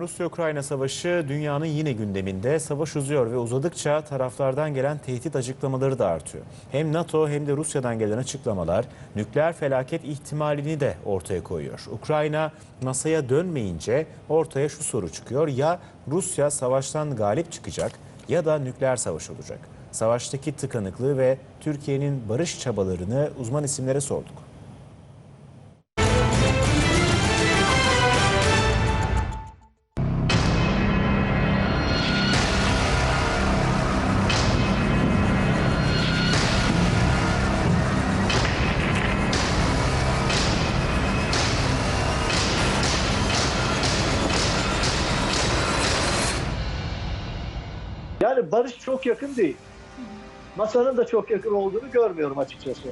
Rusya-Ukrayna savaşı dünyanın yine gündeminde. Savaş uzuyor ve uzadıkça taraflardan gelen tehdit açıklamaları da artıyor. Hem NATO hem de Rusya'dan gelen açıklamalar nükleer felaket ihtimalini de ortaya koyuyor. Ukrayna masaya dönmeyince ortaya şu soru çıkıyor. Ya Rusya savaştan galip çıkacak ya da nükleer savaş olacak. Savaştaki tıkanıklığı ve Türkiye'nin barış çabalarını uzman isimlere sorduk. Yani barış çok yakın değil. Masanın da çok yakın olduğunu görmüyorum açıkçası.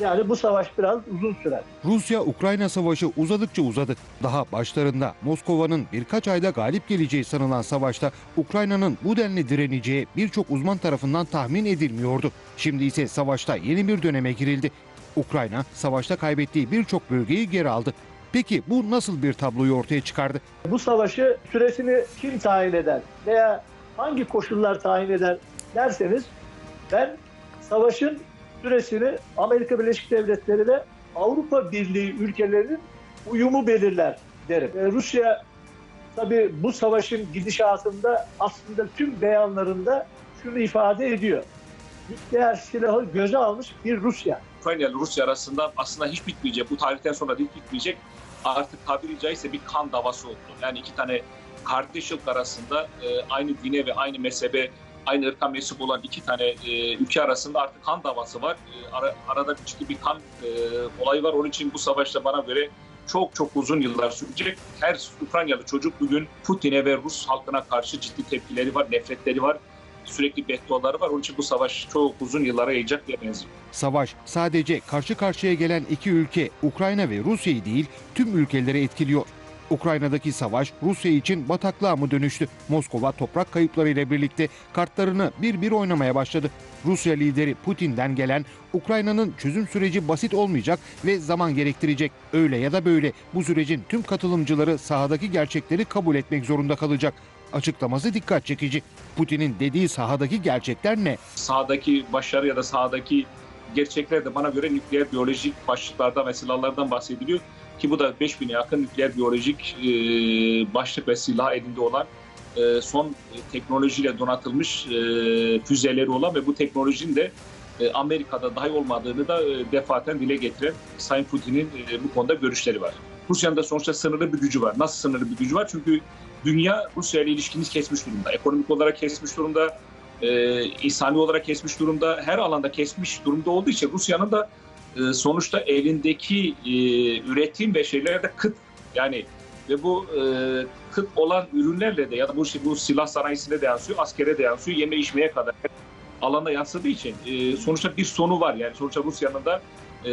Yani bu savaş biraz uzun sürer. Rusya-Ukrayna savaşı uzadıkça uzadı. Daha başlarında Moskova'nın birkaç ayda galip geleceği sanılan savaşta Ukrayna'nın bu denli direneceği birçok uzman tarafından tahmin edilmiyordu. Şimdi ise savaşta yeni bir döneme girildi. Ukrayna savaşta kaybettiği birçok bölgeyi geri aldı. Peki bu nasıl bir tabloyu ortaya çıkardı? Bu savaşı süresini kim tayin eder veya hangi koşullar tayin eder derseniz ben savaşın süresini Amerika Birleşik Devletleri ve Avrupa Birliği ülkelerinin uyumu belirler derim. Ee, Rusya tabii bu savaşın gidişatında aslında tüm beyanlarında şunu ifade ediyor. Nükleer silahı göze almış bir Rusya. Ukrayna ile Rusya arasında aslında hiç bitmeyecek. Bu tarihten sonra hiç bitmeyecek. Artık tabiri caizse bir kan davası oldu. Yani iki tane kardeş ırk arasında e, aynı dine ve aynı mezhebe, aynı ırka mensup olan iki tane e, ülke arasında artık kan davası var. E, ara- arada ciddi bir kan e, olayı var. Onun için bu savaşta bana göre çok çok uzun yıllar sürecek. Her Ukraynalı çocuk bugün Putin'e ve Rus halkına karşı ciddi tepkileri var, nefretleri var. Sürekli bedduaları var. Onun için bu savaş çok uzun yıllara yayacak diye benziyor. Savaş sadece karşı karşıya gelen iki ülke Ukrayna ve Rusya'yı değil tüm ülkeleri etkiliyor. Ukrayna'daki savaş Rusya için bataklığa mı dönüştü? Moskova toprak kayıplarıyla birlikte kartlarını bir bir oynamaya başladı. Rusya lideri Putin'den gelen Ukrayna'nın çözüm süreci basit olmayacak ve zaman gerektirecek. Öyle ya da böyle bu sürecin tüm katılımcıları sahadaki gerçekleri kabul etmek zorunda kalacak. Açıklaması dikkat çekici. Putin'in dediği sahadaki gerçekler ne? sahadaki başarı ya da sahadaki gerçekler de bana göre nükleer biyolojik başlıklardan ve silahlardan bahsediliyor. Ki bu da 5000'e yakın nükleer biyolojik e, başlık ve silah elinde olan e, son teknolojiyle donatılmış e, füzeleri olan ve bu teknolojinin de e, Amerika'da dahi olmadığını da e, defaten dile getiren Sayın Putin'in e, bu konuda görüşleri var. Rusya'nın da sonuçta sınırlı bir gücü var. Nasıl sınırlı bir gücü var? Çünkü dünya Rusya ile ilişkiniz kesmiş durumda. Ekonomik olarak kesmiş durumda e, insani olarak kesmiş durumda, her alanda kesmiş durumda olduğu için Rusya'nın da e, sonuçta elindeki e, üretim ve şeyler de kıt. Yani ve bu e, kıt olan ürünlerle de ya da bu, bu silah sanayisine de yansıyor, askere de yansıyor, yeme içmeye kadar alanda yansıdığı için e, sonuçta bir sonu var. Yani sonuçta Rusya'nın da e,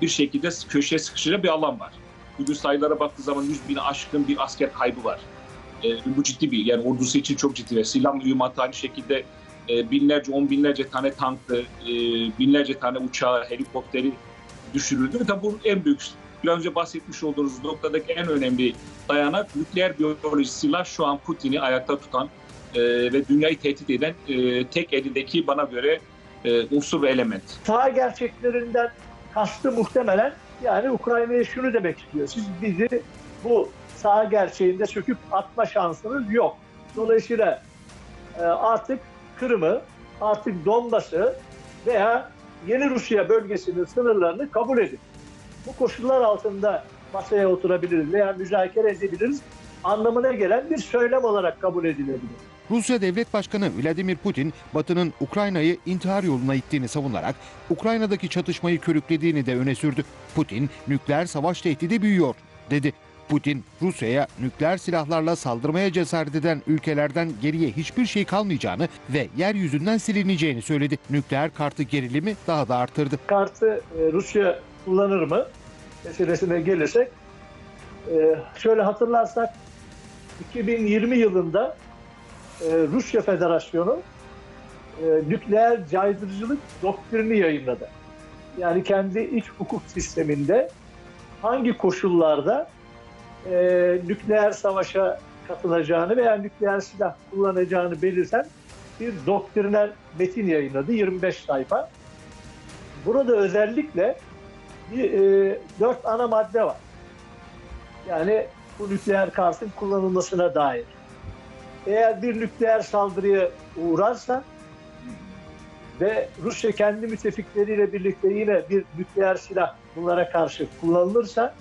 bir şekilde köşeye sıkışacağı bir alan var. Bugün sayılara baktığı zaman 100 bini aşkın bir asker kaybı var. E, bu ciddi bir yani ordusu için çok ciddi ve silah mühimmatı aynı şekilde e, binlerce, on binlerce tane tankı, e, binlerce tane uçağı, helikopteri düşürüldü. Tabii bunun en büyük, biraz önce bahsetmiş olduğunuz noktadaki en önemli dayanak nükleer biyoloji silah şu an Putin'i ayakta tutan e, ve dünyayı tehdit eden e, tek elindeki bana göre e, unsur ve element. Saha gerçeklerinden kastı muhtemelen yani Ukrayna'ya şunu demek istiyor. Siz bizi bu saha gerçeğinde söküp atma şansınız yok. Dolayısıyla e, artık Kırım'ı, artık Donbas'ı veya yeni Rusya bölgesinin sınırlarını kabul edin. Bu koşullar altında masaya oturabiliriz veya müzakere edebiliriz anlamına gelen bir söylem olarak kabul edilebilir. Rusya Devlet Başkanı Vladimir Putin, Batı'nın Ukrayna'yı intihar yoluna ittiğini savunarak Ukrayna'daki çatışmayı körüklediğini de öne sürdü. Putin, nükleer savaş tehdidi büyüyor, dedi. Putin, Rusya'ya nükleer silahlarla saldırmaya cesaret eden ülkelerden geriye hiçbir şey kalmayacağını ve yeryüzünden silineceğini söyledi. Nükleer kartı gerilimi daha da arttırdı. kartı e, Rusya kullanır mı meselesine gelirsek e, şöyle hatırlarsak 2020 yılında e, Rusya Federasyonu nükleer caydırıcılık doktrini yayınladı. Yani kendi iç hukuk sisteminde hangi koşullarda e, nükleer savaşa katılacağını veya nükleer silah kullanacağını belirten bir doktriner metin yayınladı 25 sayfa. Burada özellikle bir, e, dört ana madde var. Yani bu nükleer kartın kullanılmasına dair. Eğer bir nükleer saldırıya uğrarsa ve Rusya kendi müttefikleriyle birlikte yine bir nükleer silah bunlara karşı kullanılırsa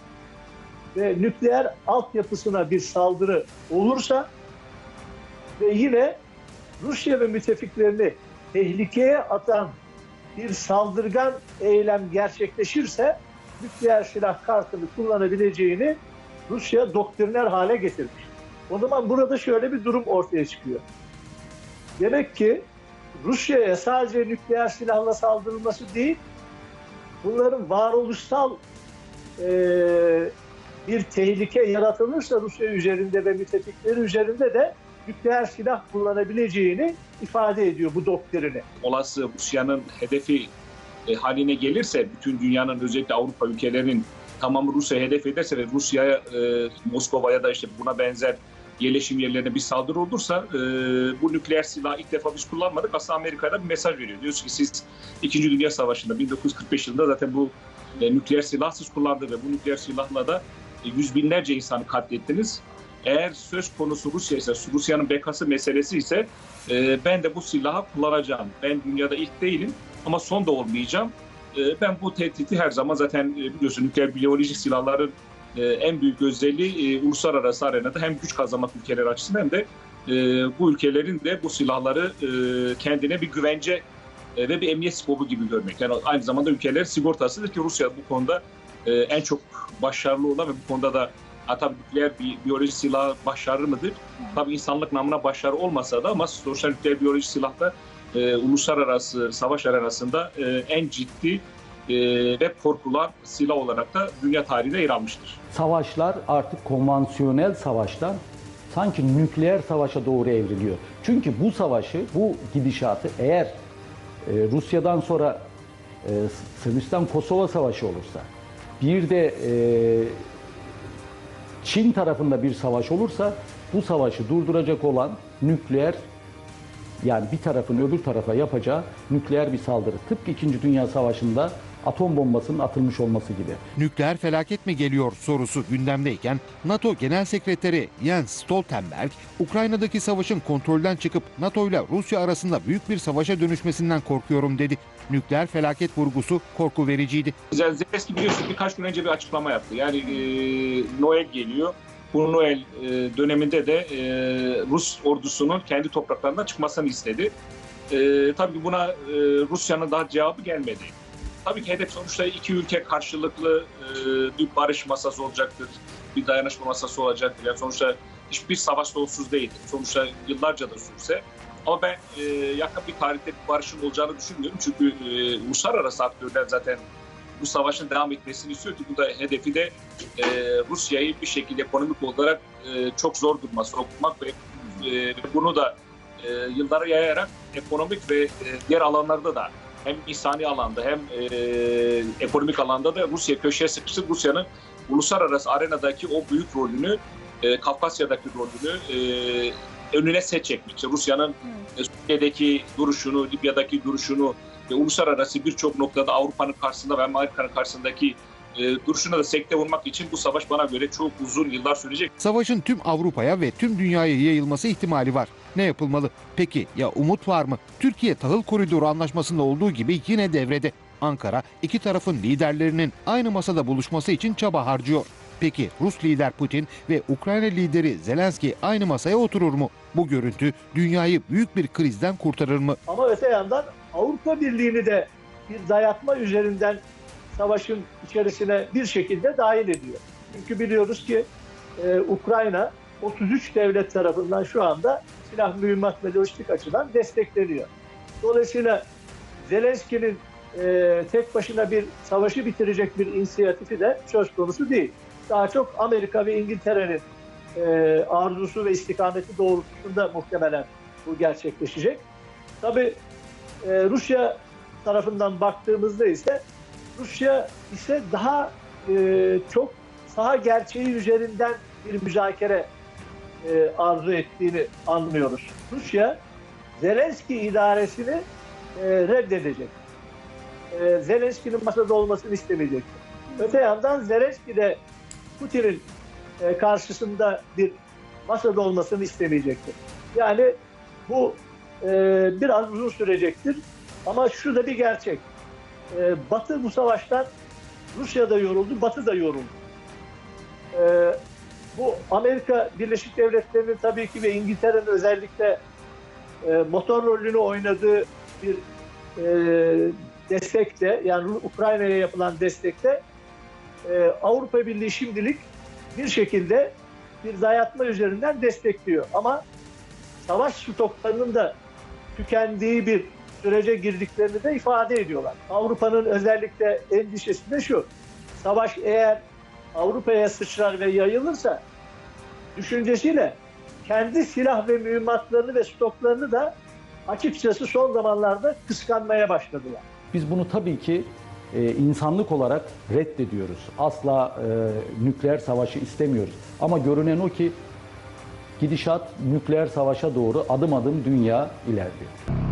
ve nükleer altyapısına bir saldırı olursa ve yine Rusya ve müttefiklerini tehlikeye atan bir saldırgan eylem gerçekleşirse nükleer silah kartını kullanabileceğini Rusya doktriner hale getirmiş. O zaman burada şöyle bir durum ortaya çıkıyor. Demek ki Rusya'ya sadece nükleer silahla saldırılması değil, bunların varoluşsal eee, bir tehlike yaratılırsa Rusya üzerinde ve müttefikleri üzerinde de nükleer silah kullanabileceğini ifade ediyor bu doktrini. olası Rusya'nın hedefi e, haline gelirse bütün dünyanın özellikle Avrupa ülkelerinin tamamı Rusya hedef ederse ve Rusya'ya e, Moskova'ya da işte buna benzer yerleşim yerlerine bir saldırı olursa e, bu nükleer silahı ilk defa biz kullanmadık. Aslında Amerika'da bir mesaj veriyor. Diyoruz ki siz 2. Dünya Savaşı'nda 1945 yılında zaten bu e, nükleer silah siz kullandı ve bu nükleer silahla da yüz binlerce insanı katlettiniz. Eğer söz konusu Rusya ise, Rusya'nın bekası meselesi ise e, ben de bu silahı kullanacağım. Ben dünyada ilk değilim ama son da olmayacağım. E, ben bu tehdidi her zaman zaten e, biliyorsun nükleer biyolojik silahların e, en büyük özelliği e, uluslararası arenada hem güç kazanmak ülkeler açısından hem de e, bu ülkelerin de bu silahları e, kendine bir güvence e, ve bir emniyet spobu gibi görmek. Yani aynı zamanda ülkeler sigortasıdır ki Rusya bu konuda e, en çok başarılı olan ve bu konuda da ha, nükleer bi- biyolojik silah başarı mıdır? Tabii insanlık namına başarı olmasa da ama sonuçta nükleer biyolojik silahta e, uluslararası savaş arenasında e, en ciddi e, ve korkulan silah olarak da dünya tarihine yer almıştır. savaşlar artık konvansiyonel savaştan sanki nükleer savaşa doğru evriliyor. Çünkü bu savaşı, bu gidişatı eğer e, Rusya'dan sonra e, Sırbistan-Kosova savaşı olursa, bir de e, Çin tarafında bir savaş olursa bu savaşı durduracak olan nükleer yani bir tarafın öbür tarafa yapacağı nükleer bir saldırı. Tıpkı 2. Dünya Savaşı'nda atom bombasının atılmış olması gibi. Nükleer felaket mi geliyor sorusu gündemdeyken NATO Genel Sekreteri Jens Stoltenberg, Ukrayna'daki savaşın kontrolden çıkıp NATO ile Rusya arasında büyük bir savaşa dönüşmesinden korkuyorum dedi. Nükleer felaket vurgusu korku vericiydi. Zelenski biliyorsun birkaç gün önce bir açıklama yaptı. Yani e, Noel geliyor. Bu Noel e, döneminde de e, Rus ordusunun kendi topraklarından çıkmasını istedi. E, tabii buna e, Rusya'nın daha cevabı gelmedi. Tabii ki hedef sonuçta iki ülke karşılıklı e, bir barış masası olacaktır. Bir dayanışma masası olacaktır. Yani sonuçta hiçbir savaş sonsuz değildir. Sonuçta yıllarca da sürse. Ama ben e, yakın bir tarihte bir barışın olacağını düşünmüyorum. Çünkü e, uluslararası aktörler zaten bu savaşın devam etmesini istiyor ki bu da hedefi de e, Rusya'yı bir şekilde ekonomik olarak e, çok zor duruma sokmak ve e, bunu da e, yıllara yayarak ekonomik ve e, diğer alanlarda da hem insani alanda hem e, ekonomik alanda da Rusya köşeye sıkıştırıp Rusya'nın uluslararası arenadaki o büyük rolünü, e, Kafkasya'daki rolünü e, önüne set çekmek. İşte Rusya'nın e, Suriye'deki duruşunu, Libya'daki duruşunu ve uluslararası birçok noktada Avrupa'nın karşısında ve Amerika'nın karşısındaki e, duruşuna da sekte vurmak için bu savaş bana göre çok uzun yıllar sürecek. Savaşın tüm Avrupa'ya ve tüm dünyaya yayılması ihtimali var. Ne yapılmalı? Peki ya umut var mı? Türkiye Tahıl Koridoru Anlaşması'nda olduğu gibi yine devrede. Ankara iki tarafın liderlerinin aynı masada buluşması için çaba harcıyor. Peki Rus lider Putin ve Ukrayna lideri Zelenski aynı masaya oturur mu? Bu görüntü dünyayı büyük bir krizden kurtarır mı? Ama öte yandan Avrupa Birliği'ni de bir dayatma üzerinden savaşın içerisine bir şekilde dahil ediyor. Çünkü biliyoruz ki e, Ukrayna 33 devlet tarafından şu anda silah mühimmat ve lojistik açıdan destekleniyor. Dolayısıyla Zelenski'nin e, tek başına bir savaşı bitirecek bir inisiyatifi de söz konusu değil. Daha çok Amerika ve İngiltere'nin e, arzusu ve istikameti doğrultusunda muhtemelen bu gerçekleşecek. Tabii e, Rusya tarafından baktığımızda ise Rusya ise daha e, çok saha gerçeği üzerinden bir müzakere e, arzu ettiğini anlıyoruz. Rusya Zelenski idaresini e, reddedecek. E, Zelenski'nin masada olmasını istemeyecek. Öte yandan Zelenski de Putin'in e, karşısında bir masada olmasını istemeyecektir. Yani bu e, biraz uzun sürecektir. Ama şu da bir gerçek. E, Batı bu savaştan Rusya da yoruldu, Batı da yoruldu. E, bu Amerika Birleşik Devletleri'nin tabii ki ve İngiltere'nin özellikle e, motor rolünü oynadığı bir e, destekte yani Ukrayna'ya yapılan destekte e, Avrupa Birliği şimdilik bir şekilde bir dayatma üzerinden destekliyor. Ama savaş stoklarının da tükendiği bir sürece girdiklerini de ifade ediyorlar. Avrupa'nın özellikle endişesi de şu. Savaş eğer Avrupa'ya sıçrar ve yayılırsa düşüncesiyle kendi silah ve mühimmatlarını ve stoklarını da açıkçası son zamanlarda kıskanmaya başladılar. Biz bunu tabii ki e, insanlık olarak reddediyoruz. Asla e, nükleer savaşı istemiyoruz. Ama görünen o ki gidişat nükleer savaşa doğru adım adım dünya ilerliyor.